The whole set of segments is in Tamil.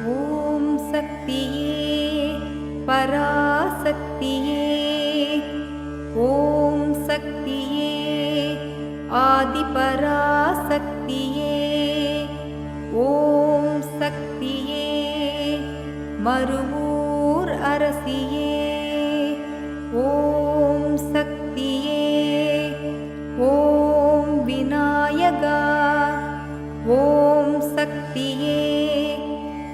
ॐ शक्तिये पराशक्तिये। ॐ शक्तिये आदिपराशक्तिये। ॐ शक्तिये मरुसि ॐ शक्तिये ॐ विनायका। ॐ शक्तिये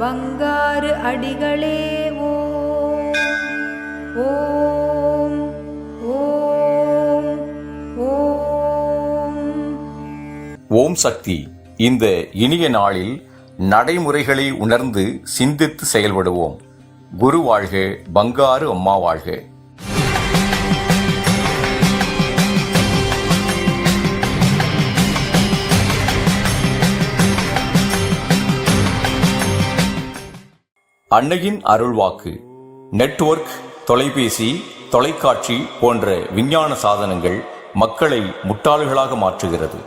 வங்காறு அடிகளே ஓம் ஓம் ஓம் ஓம். ஓம் சக்தி. இந்த இனிய நாளில் நடைமுறைகளை உணர்ந்து சிந்தித்து செயல்படுவோம். குரு வாழ்க பங்காரு அம்மா வாழ்க. அன்னையின் அருள்வாக்கு. நெட்வொர்க் தொலைபேசி தொலைக்காட்சி போன்ற விஞ்ஞான சாதனங்கள் மக்களை முட்டாள்களாக மாற்றுகிறது.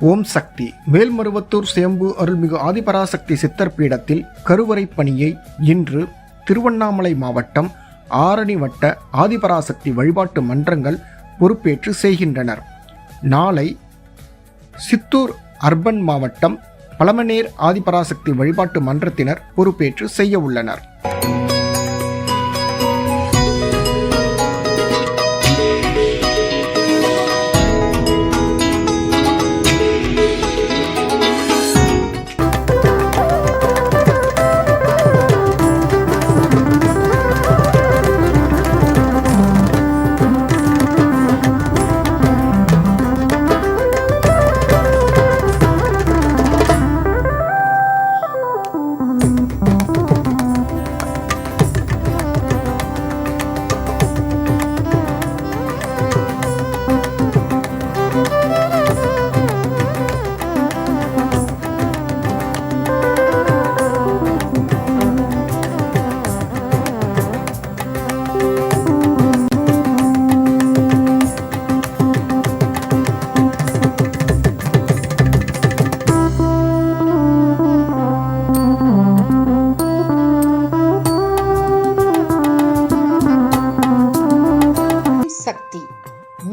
ஓம் சக்தி. மேல்மருவத்தூர் சேம்பு அருள்மிகு ஆதிபராசக்தி சித்தர் பீடத்தில் கருவறை பணியை இன்று திருவண்ணாமலை மாவட்டம் ஆரணி வட்ட ஆதிபராசக்தி வழிபாட்டு மன்றங்கள் பொறுப்பேற்று செய்கின்றனர். நாளை சித்தூர் அர்பன் மாவட்டம் பழமநேர் ஆதிபராசக்தி வழிபாட்டு மன்றத்தினர் பொறுப்பேற்று செய்ய உள்ளனர்.